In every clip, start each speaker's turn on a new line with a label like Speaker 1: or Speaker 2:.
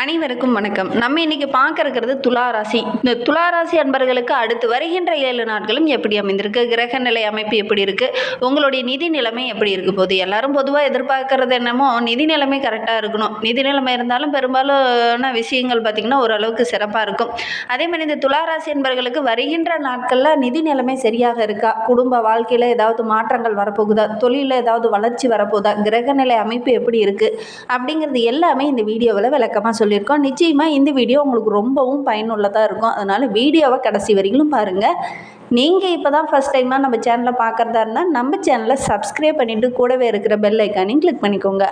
Speaker 1: அனைவருக்கும் வணக்கம். நம்ம இன்னைக்கு பார்க்க இருக்கிறது துளாராசி. இந்த துளாராசி அன்பர்களுக்கு அடுத்து வருகின்ற ஏழு நாட்களும் எப்படி அமைந்திருக்கு? கிரக நிலை அமைப்பு எப்படி இருக்கு? உங்களுடைய நிதி நிலைமை எப்படி இருக்கு? போகுது எல்லாரும் பொதுவாக எதிர்பார்க்கறது என்னமோ நிதி நிலைமை கரெக்டாக இருக்கணும். நிதி நிலைமை இருந்தாலும் பெரும்பாலான விஷயங்கள் பார்த்திங்கன்னா ஓரளவுக்கு சிறப்பாக இருக்கும். அதே மாதிரி இந்த துளாராசி அன்பர்களுக்கு வருகின்ற நாட்களில் நிதி நிலைமை சரியாக இருக்கா? குடும்ப வாழ்க்கையில் ஏதாவது மாற்றங்கள் வரப்போகுதா? தொழிலில் ஏதாவது வளர்ச்சி வரப்போகுதா கிரகநிலை அமைப்பு எப்படி இருக்குது அப்படிங்கிறது எல்லாமே இந்த வீடியோவில் விளக்கமாக சொல்லியிருக்கோம். நிச்சயமாக இந்த வீடியோ உங்களுக்கு ரொம்பவும் பயனுள்ளதாக இருக்கும். அதனால் வீடியோவை கடைசி வரைக்கும் பாருங்கள் நீங்கள் இப்போ தான் ஃபஸ்ட் டைமாக நம்ம சேனலை பார்க்குறதா இருந்தால் நம்ம சேனலை சப்ஸ்கிரைப் பண்ணிவிட்டு கூடவே இருக்கிற பெல் ஐக்கானையும் கிளிக் பண்ணிக்கோங்க.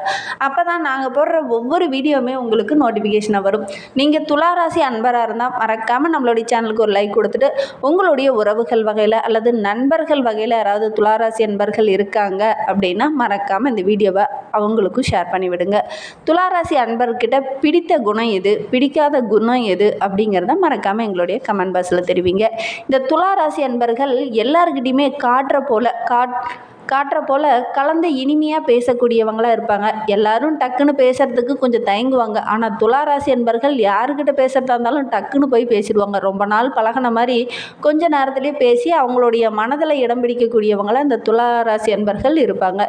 Speaker 1: அப்போ தான் நாங்கள் போடுற ஒவ்வொரு வீடியோவுமே உங்களுக்கு நோட்டிஃபிகேஷனாக வரும். நீங்கள் துளாராசி அன்பராக இருந்தால் மறக்காமல் நம்மளுடைய சேனலுக்கு ஒரு லைக் கொடுத்துட்டு உங்களுடைய உறவுகள் வகையில் அல்லது நண்பர்கள் வகையில் யாராவது துளாராசி அன்பர்கள் இருக்காங்க அப்படின்னா மறக்காமல் இந்த வீடியோவை அவங்களுக்கும் ஷேர் பண்ணிவிடுங்க. துளாராசி அன்பர்கிட்ட பிடித்த குணம் எது? பிடிக்காத குணம் எது? அப்படிங்கிறத மறக்காமல் எங்களுடைய கமெண்ட் பாக்ஸில் தெரிவிங்க. இந்த துளாராசி அன்பர்கள் எல்லாருக்கிட்டையுமே காட்டுற போல் காட் காட்டுற போல் கலந்து இனிமையாக பேசக்கூடியவங்களாக இருப்பாங்க. எல்லாரும் டக்குன்னு பேசுகிறதுக்கு கொஞ்சம் தயங்குவாங்க. ஆனால் துளாராசி என்பர்கள் யாருக்கிட்ட பேசுகிறதா இருந்தாலும் டக்குன்னு போய் பேசிடுவாங்க. ரொம்ப நாள் பழகின மாதிரி கொஞ்ச நேரத்துலேயே பேசி அவங்களுடைய மனதில் இடம் பிடிக்கக்கூடியவங்களாக இந்த துளாராசி என்பர்கள் இருப்பாங்க.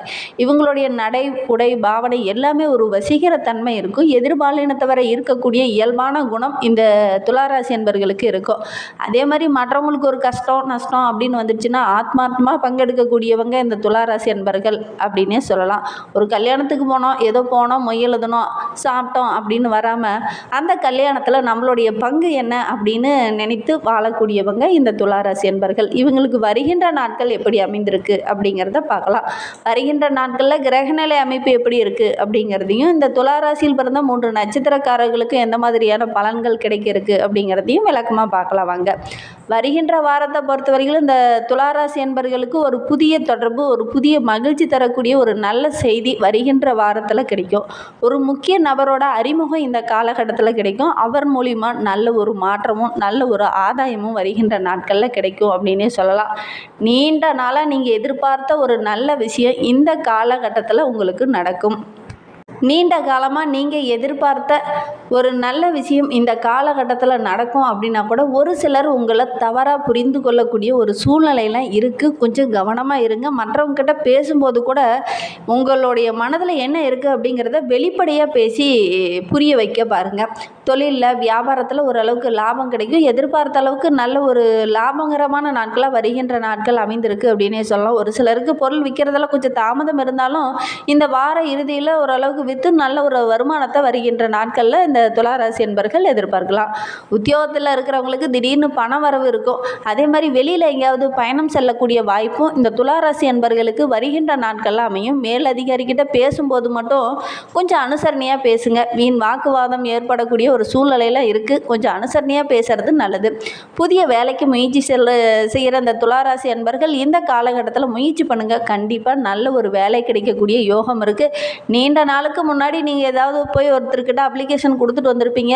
Speaker 1: இவங்களுடைய நடை உடை பாவனை எல்லாமே ஒரு வசீகரத்தன்மை இருக்கும். எதிர்பாலினத்தவரை இருக்கக்கூடிய இயல்பான குணம் இந்த துளாராசி என்பர்களுக்கு இருக்கும். அதே மாதிரி மற்றவங்களுக்கு ஒரு கஷ்டம் நஷ்டம் அப்படின்னு வந்துச்சுன்னா ஆத்மார்த்தமாக பங்கெடுக்கக்கூடியவங்க இந்த துளாராசி அன்பர்கள் அப்படின்னே சொல்லலாம். ஒரு கல்யாணத்துக்கு போனோம் ஏதோ போனோம் மொய் எழுதணும் சாப்பிட்டோம் அப்படின்னு வராமல் அந்த கல்யாணத்தில் நம்மளுடைய பங்கு என்ன அப்படின்னு நினைத்து வாழக்கூடியவங்க இந்த துளாராசி அன்பர்கள். இவங்களுக்கு வருகின்ற நாட்கள் எப்படி அமைந்திருக்கு அப்படிங்கிறத பார்க்கலாம். வருகின்ற நாட்களில் கிரகநிலை அமைப்பு எப்படி இருக்குது அப்படிங்கிறதையும் இந்த துளாராசியில் பிறந்த மூன்று நட்சத்திரக்காரர்களுக்கு எந்த மாதிரியான பலன்கள் கிடைக்க இருக்கு அப்படிங்கிறதையும் விளக்கமாக பார்க்கலாம் வாங்க. வருகின்ற வாரத்தை பொறுத்தவரையிலும் இந்த துளாராசி என்பர்களுக்கு ஒரு புதிய தொடர்பு ஒரு புதிய மகிழ்ச்சி தரக்கூடிய ஒரு நல்ல செய்தி வருகின்ற வாரத்தில் கிடைக்கும். ஒரு முக்கிய நபரோட அறிமுகம் இந்த காலகட்டத்தில் கிடைக்கும். அவர் மூலிமா நல்ல ஒரு மாற்றமும் நல்ல ஒரு ஆதாயமும் வருகின்ற நாட்களில் கிடைக்கும் அப்படின்னே சொல்லலாம். நீண்ட நாளாக நீங்கள் எதிர்பார்த்த ஒரு நல்ல விஷயம் இந்த காலகட்டத்தில் உங்களுக்கு நடக்கும். நீண்ட காலமாக நீங்கள் எதிர்பார்த்த ஒரு நல்ல விஷயம் இந்த காலகட்டத்தில் நடக்கும் அப்படின்னா கூட ஒரு சிலர் உங்களை தவறாக புரிந்து கொள்ளக்கூடிய ஒரு சூழ்நிலையெல்லாம் இருக்குது கொஞ்சம் கவனமாக இருங்க. மற்றவங்கக்கிட்ட பேசும்போது கூட உங்களுடைய மனதில் என்ன இருக்குது அப்படிங்கிறத வெளிப்படையாக பேசி புரிய வைக்க பாருங்கள் தொழிலில் வியாபாரத்தில் ஓரளவுக்கு லாபம் கிடைக்கும். எதிர்பார்த்த அளவுக்கு நல்ல ஒரு லாபகரமான நாட்களாக வருகின்ற நாட்கள் அமைந்திருக்கு அப்படின்னே சொல்லலாம். ஒரு சிலருக்கு பொருள் விற்கிறதுல கொஞ்சம் தாமதம் இருந்தாலும் இந்த வார இறுதியில் ஓரளவுக்கு விற்று நல்ல ஒரு வருமானத்தை வருகின்ற நாட்களில் இந்த துளாராசி என்பர்கள் எதிர்பார்க்கலாம். உத்தியோகத்தில் இருக்கிறவங்களுக்கு திடீர்னு பண வரவு இருக்கும். அதே மாதிரி வெளியில் எங்கேயாவது பயணம் செல்லக்கூடிய வாய்ப்பும் இந்த துளாராசி என்பர்களுக்கு வருகின்ற நாட்களில் அமையும். மேலதிகாரிகிட்ட பேசும்போது மட்டும் கொஞ்சம் அனுசரணையாக பேசுங்க. வீண் வாக்குவாதம் ஏற்படக்கூடிய ஒரு சூழ்நிலையில் இருக்குது கொஞ்சம் அனுசரணையாக பேசுறது நல்லது. புதிய வேலைக்கு முயற்சி செல்ல செய்கிற இந்த துளாராசி அன்பர்கள் இந்த காலகட்டத்தில் முயற்சி பண்ணுங்கள் கண்டிப்பாக நல்ல ஒரு வேலை கிடைக்கக்கூடிய யோகம் இருக்குது நீண்ட நாளுக்கு அதுக்கு முன்னாடி நீங்கள் ஏதாவது போய் ஒருத்தர்கிட்ட அப்ளிகேஷன் கொடுத்துட்டு வந்திருப்பீங்க.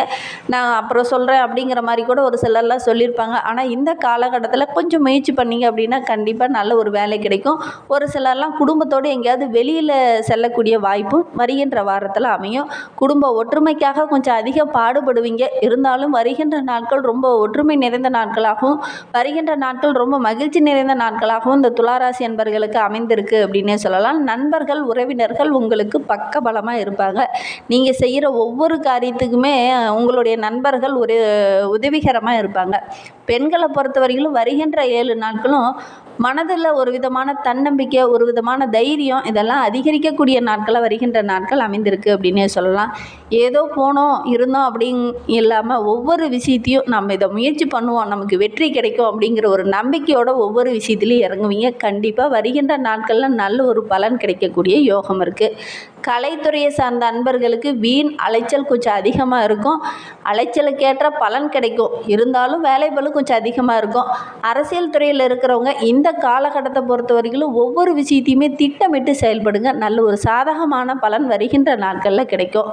Speaker 1: நான் அப்புறம் சொல்கிறேன் அப்படிங்கிற மாதிரி கூட ஒரு சிலர்லாம் சொல்லியிருப்பாங்க. ஆனால் இந்த காலகட்டத்தில் கொஞ்சம் முயற்சி பண்ணீங்க அப்படின்னா கண்டிப்பாக நல்ல ஒரு வேலை கிடைக்கும். ஒரு சிலர்லாம் குடும்பத்தோடு எங்கேயாவது வெளியில் செல்லக்கூடிய வாய்ப்பும் வருகின்ற வாரத்தில் அமையும். குடும்ப ஒற்றுமைக்காக கொஞ்சம் அதிகம் பாடுபடுவீங்க. இருந்தாலும் வருகின்ற நாட்கள் ரொம்ப ஒற்றுமை நிறைந்த நாட்களாகவும் வருகின்ற நாட்கள் ரொம்ப மகிழ்ச்சி நிறைந்த நாட்களாகவும் இந்த துளாராசி என்பர்களுக்கு அமைந்திருக்கு அப்படின்னே சொல்லலாம். நண்பர்கள் உறவினர்கள் உங்களுக்கு பக்கபலமாக இருப்பாங்க. நீங்கள் செய்கிற ஒவ்வொரு காரியத்துக்குமே உங்களுடைய நண்பர்கள் ஒரு உதவிகரமாக இருப்பாங்க. பெண்களை பொறுத்தவரையிலும் வருகின்ற ஏழு நாட்களும் மனதில் ஒரு விதமான தன்னம்பிக்கை ஒரு விதமான தைரியம் இதெல்லாம் அதிகரிக்கக்கூடிய நாட்களாக வருகின்ற நாட்கள் அமைந்திருக்கு அப்படின்னே சொல்லலாம். ஏதோ போனோம் இருந்தோம் அப்படிங் இல்லாமல் ஒவ்வொரு விஷயத்தையும் நம்ம இதை முயற்சி பண்ணுவோம். நமக்கு வெற்றி கிடைக்கும் அப்படிங்கிற ஒரு நம்பிக்கையோட ஒவ்வொரு விஷயத்துலையும் இறங்குவீங்க. கண்டிப்பாக வருகின்ற நாட்களில் நல்ல ஒரு பலன் கிடைக்கக்கூடிய யோகம் இருக்குது கலைத்துறையை சார்ந்த அன்பர்களுக்கு வீண் அலைச்சல் கொஞ்சம் அதிகமாக இருக்கும். அலைச்சலுக்கேற்ற பலன் கிடைக்கும். இருந்தாலும் வேலைபளு கொஞ்சம் அதிகமாக இருக்கும். அரசியல் துறையில் இருக்கிறவங்க இந்த காலகட்டத்தை பொறுத்த வரைக்கும் ஒவ்வொரு விஷயத்தையுமே திட்டமிட்டு செயல்படுங்க. நல்ல ஒரு சாதகமான பலன் வருகின்ற நாட்களில் கிடைக்கும்.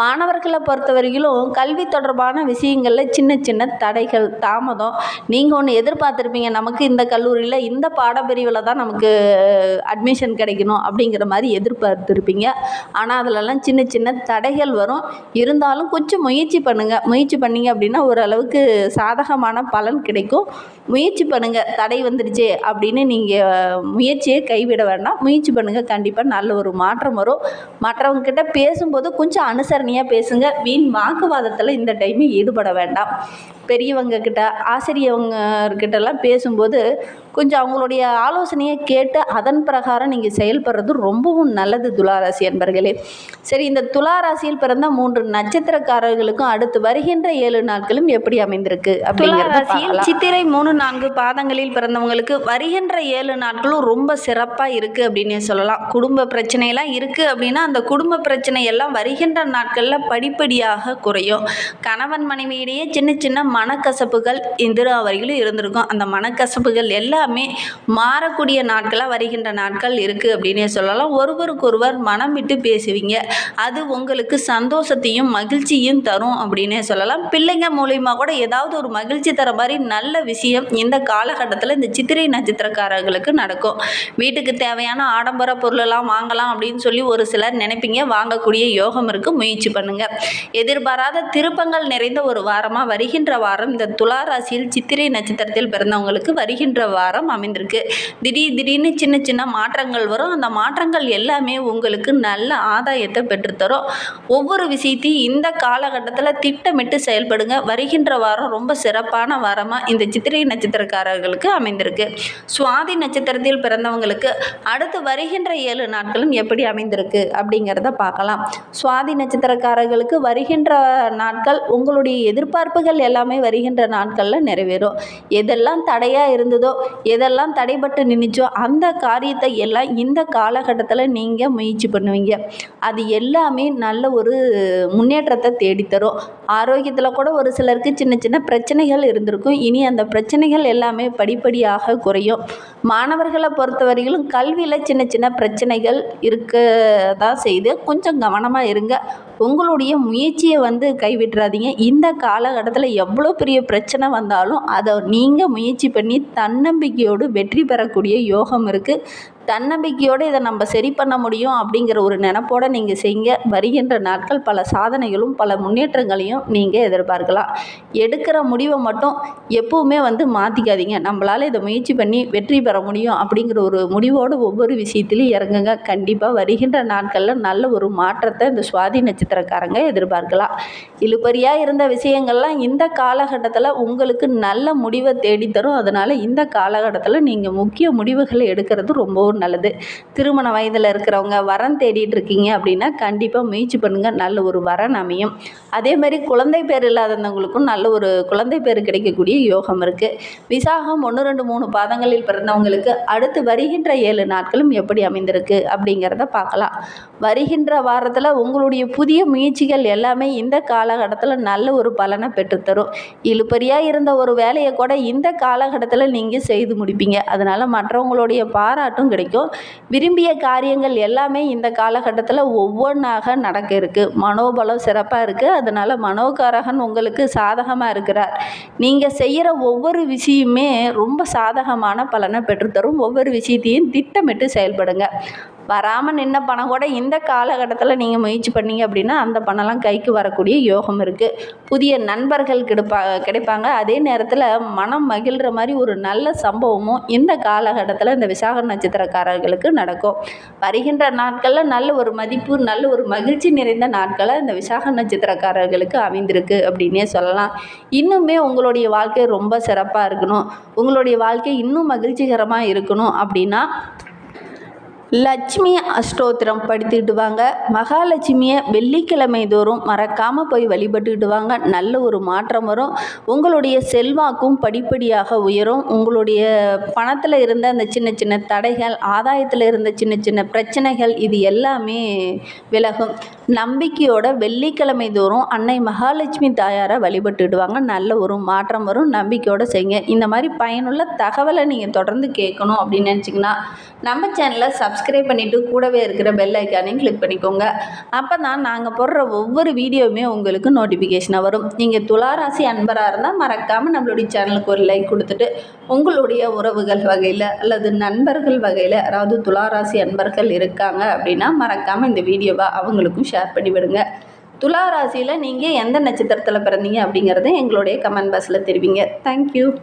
Speaker 1: மாணவர்களை பொறுத்த வரைக்கும் கல்வி தொடர்பான விஷயங்களில் சின்ன சின்ன தடைகள் தாமதம். நீங்கள் ஒன்று எதிர்பார்த்துருப்பீங்க நமக்கு இந்த கல்லூரியில் இந்த பாடப்பிரிவில் தான் நமக்கு அட்மிஷன் கிடைக்கணும் அப்படிங்கிற மாதிரி எதிர்பார்த்துருப்பீங்க. ஆனால் அதிலெல்லாம் சின்ன சின்ன தடைகள் வரும். இருந்தாலும் கொஞ்சம் முயற்சி பண்ணுங்கள் முயற்சி பண்ணீங்க அப்படின்னா ஓரளவுக்கு சாதகமான பலன் கிடைக்கும். முயற்சி பண்ணுங்கள் தடை வந்துடுச்சு அப்படின்னு நீங்கள் முயற்சியை கைவிட வேண்டாம். முயற்சி பண்ணுங்கள் கண்டிப்பாக நல்ல ஒரு மாற்றம் வரும். மற்றவங்கக்கிட்ட பேசும்போது கொஞ்சம் அனுசரணையாக பேசுங்க. வீண் வாக்குவாதத்தில் இந்த டைமு ஈடுபட வேண்டாம். பெரியவங்க கிட்ட ஆசிரியவங்கக்கிட்டலாம் பேசும்போது கொஞ்சம் அவங்களுடைய ஆலோசனையை கேட்டு அதன் பிரகாரம் நீங்கள் செயல்படுறது ரொம்பவும் நல்லது துளாராசி அன்பர்களே. சரி இந்த துளாராசியில் பிறந்த மூன்று நட்சத்திரக்காரர்களுக்கும் அடுத்து வருகின்ற ஏழு நாட்களும் எப்படி அமைந்திருக்கு அப்படிங்கிறத. சித்திரை மூணு நான்கு பாதங்களில் பிறந்தவங்களுக்கு வருகின்ற ஏழு நாட்களும் ரொம்ப சிறப்பாக இருக்குது அப்படின்னு சொல்லலாம். குடும்ப பிரச்சனையெல்லாம் இருக்குது அப்படின்னா அந்த குடும்ப பிரச்சனை எல்லாம் வருகின்ற நாட்களில் படிப்படியாக குறையும். கணவன் மனைவியிடையே சின்ன சின்ன மனக்கசப்புகள் இந்திரா வரையிலும் இருந்திருக்கும். அந்த மனக்கசப்புகள் எல்லாமே மாறக்கூடிய நாட்களாக வருகின்ற நாட்கள் இருக்குது அப்படின்னே சொல்லலாம். ஒருவருக்கொருவர் மனம் விட்டு பேசுவீங்க. அது உங்களுக்கு சந்தோஷத்தையும் மகிழ்ச்சியும் தரும் அப்படின்னே சொல்லலாம். பிள்ளைங்க மூலியமாக கூட ஏதாவது ஒரு மகிழ்ச்சி தர மாதிரி நல்ல விஷயம் இந்த காலகட்டத்தில் இந்த சித்திரை நட்சத்திரக்காரர்களுக்கு நடக்கும். வீட்டுக்கு தேவையான ஆடம்பர பொருளெல்லாம் வாங்கலாம் அப்படின்னு சொல்லி ஒரு சிலர் நினைப்பீங்க. வாங்கக்கூடிய யோகம் இருக்குது முயற்சி பண்ணுங்கள் எதிர்பாராத திருப்பங்கள் நிறைந்த ஒரு வாரமாக வருகின்ற வாரம் இந்த துலா ராசியில் சித்திரை நட்சத்திரத்தில் பிறந்தவங்களுக்கு வருகின்ற வாரம் அமைந்திருக்கு. திடீர் திடீர்னு சின்ன சின்ன மாற்றங்கள் வரும். அந்த மாற்றங்கள் எல்லாமே உங்களுக்கு நல்ல ஆதாயத்தை பெற்றுத்தரும். ஒவ்வொரு விஷயத்தையும் இந்த காலகட்டத்தில் திட்டமிட்டு செயல்படுங்க. வருகின்ற வாரம் ரொம்ப சிறப்பான வாரமாக இந்த சித்திரை நட்சத்திரக்காரர்களுக்கு அமைந்திருக்கு. சுவாதி நட்சத்திரத்தில் பிறந்தவங்களுக்கு அடுத்து வருகின்ற ஏழு நாட்களும் எப்படி அமைந்திருக்கு அப்படிங்கிறத பார்க்கலாம். சுவாதி நட்சத்திரக்காரர்களுக்கு வருகின்ற நாட்கள் உங்களுடைய எதிர்பார்ப்புகள் எல்லாமே வருகின்ற நாட்களில் நிறைவேறும். எதெல்லாம் தடையாக இருந்ததோ எதெல்லாம் தடைபட்டு நின்றுச்சோ அந்த காரியத்தை எல்லாம் இந்த காலகட்டத்தில் நீங்கள் முயற்சி பண்ணுவீங்க. அது எல்லாமே நல்ல ஒரு முன்னேற்றத்தை தேடித்தரும். ஆரோக்கியத்தில் கூட ஒரு சிலருக்கு சின்ன சின்ன பிரச்சனைகள் இருந்திருக்கும். இனி அந்த பிரச்சனைகள் எல்லாமே படிப்படியாக குறையும். மாணவர்களை பொறுத்தவரையிலும் கல்வியில் சின்ன சின்ன பிரச்சனைகள் இருக்க தான் செய்து கொஞ்சம் கவனமாக இருங்க. உங்களுடைய முயற்சியை வந்து கைவிட்டுறாதீங்க. இந்த காலகட்டத்தில் எவ்வளோ பெரிய பிரச்சனை வந்தாலும் அதை நீங்கள் முயற்சி பண்ணி தன்னம்பிக்கையோடு வெற்றி பெறக்கூடிய யோகம் இருக்குது தன்னம்பிக்கையோடு இதை நம்ம சரி பண்ண முடியும் அப்படிங்கிற ஒரு நினப்போட நீங்கள் செய்யுங்க வருகின்ற நாட்கள் பல சாதனைகளும் பல முன்னேற்றங்களையும் நீங்கள் எதிர்பார்க்கலாம். எடுக்கிற முடிவை மட்டும் எப்பவுமே வந்து மாற்றிக்காதீங்க நம்மளால் இதை முயற்சி பண்ணி வெற்றி பெற முடியும் அப்படிங்கிற ஒரு முடிவோடு ஒவ்வொரு விஷயத்திலையும் இறங்குங்க. கண்டிப்பாக வருகின்ற நாட்களில் நல்ல ஒரு மாற்றத்தை இந்த சுவாதி நட்சத்திரக்காரங்க எதிர்பார்க்கலாம். இழுபறியாக இருந்த விஷயங்கள்லாம் இந்த காலகட்டத்தில் உங்களுக்கு நல்ல முடிவை தேடித்தரும். அதனால் இந்த காலகட்டத்தில் நீங்கள் முக்கிய முடிவுகளை எடுக்கிறது ரொம்பவும் நல்லது. திருமண வயதில் இருக்கிறவங்க வரன் தேடிட்டு இருக்கீங்க அப்படின்னா கண்டிப்பாக முயற்சி பண்ணுங்கள் நல்ல ஒரு வரன் அமையும். அதே மாதிரி குழந்தை பேர் இல்லாதவங்களுக்கும் நல்ல ஒரு குழந்தை பேர் கிடைக்கக்கூடிய யோகம் இருக்குது விசாகம் ஒன்று ரெண்டு மூணு பாதங்களில் பிறந்தவங்களுக்கு அடுத்து வருகின்ற ஏழு நாட்களும் எப்படி அமைந்திருக்கு அப்படிங்கிறத பார்க்கலாம். வருகின்ற வாரத்தில் உங்களுடைய புதிய முயற்சிகள் எல்லாமே இந்த காலகட்டத்தில் நல்ல ஒரு பலனை பெற்றுத்தரும். இழுப்பறியாக இருந்த ஒரு வேலையை கூட இந்த காலகட்டத்தில் நீங்கள் செய்து முடிப்பீங்க. அதனால் மற்றவங்களுடைய பாராட்டும் கிடைக்கும். விரும்பிய காரியங்கள் எல்லாமே இந்த காலகட்டத்தில் ஒவ்வொன்றாக நடக்க இருக்குது மனோபலம் சிறப்பாக இருக்குது அதனால் மனோகாரகன் உங்களுக்கு சாதகமாக இருக்கிறார். நீங்கள் செய்கிற ஒவ்வொரு விஷயமே ரொம்ப சாதகமான பலனை பெற்றுத்தரும். ஒவ்வொரு விஷயத்தையும் திட்டமிட்டு செயல்படுங்க. வராமல் நின்ன பணம் கூட இந்த காலகட்டத்தில் நீங்கள் முயற்சி பண்ணீங்க அப்படின்னா அந்த பணம்லாம் கைக்கு வரக்கூடிய யோகம் இருக்குது புதிய நண்பர்கள் கிடைப்பா கிடைப்பாங்க. அதே நேரத்தில் மனம் மகிழ்கிற மாதிரி ஒரு நல்ல சம்பவமும் இந்த காலகட்டத்தில் இந்த விசாக நட்சத்திரக்காரர்களுக்கு நடக்கும். வருகின்ற நாட்களில் நல்ல ஒரு மதிப்பு நல்ல ஒரு மகிழ்ச்சி நிறைந்த நாட்களை இந்த விசாக நட்சத்திரக்காரர்களுக்கு அமைந்திருக்கு அப்படின்னே சொல்லலாம். இன்னுமே உங்களுடைய வாழ்க்கை ரொம்ப சிறப்பாக இருக்கணும். உங்களுடைய வாழ்க்கை இன்னும் மகிழ்ச்சிகரமாக இருக்கணும் அப்படின்னா லட்சுமி அஷ்டோத்திரம் படித்துக்கிட்டு வாங்க மகாலட்சுமியை வெள்ளிக்கிழமை தோறும் மறக்காமல் போய் வழிபட்டுக்கிட்டு வாங்க நல்ல ஒரு மாற்றம் வரும். உங்களுடைய செல்வாக்கும் படிப்படியாக உயரும். உங்களுடைய பணத்தில் இருந்த அந்த சின்ன சின்ன தடைகள் ஆதாயத்தில் இருந்த சின்ன சின்ன பிரச்சனைகள் இது எல்லாமே விலகும். நம்பிக்கையோட வெள்ளிக்கிழமை தோறும் அன்னை மகாலட்சுமி தாயாரை வழிபட்டுடுவாங்க நல்ல ஒரு மாற்றம் வரும். நம்பிக்கையோடு செய்யுங்க. இந்த மாதிரி பயனுள்ள தகவலை நீங்கள் தொடர்ந்து கேட்கணும் அப்படின்னு நினச்சிங்கன்னா நம்ம சேனலை சப்ஸ்கிரைப் பண்ணிவிட்டு கூடவே இருக்கிற பெல் ஐக்கானையும் கிளிக் பண்ணிக்கோங்க. அப்போ தான் நாங்கள் போடுற ஒவ்வொரு வீடியோவுமே உங்களுக்கு நோட்டிஃபிகேஷனாக வரும். நீங்கள் துளாராசி அன்பராக இருந்தால் மறக்காமல் நம்மளுடைய சேனலுக்கு ஒரு லைக் கொடுத்துட்டு உங்களுடைய உறவுகள் வகையில் அல்லது நண்பர்கள் வகையில் அதாவது துளாராசி அன்பர்கள் இருக்காங்க அப்படின்னா மறக்காமல் இந்த வீடியோவை அவங்களுக்கும் ஷேர் பண்ணி விடுங்க துலா ராசியில் நீங்கள் எந்த நட்சத்திரத்தில் பிறந்தீங்க அப்படிங்கிறத எங்களுடைய கமெண்ட் பாக்ஸில் தெரிவிங்க. தேங்க்யூ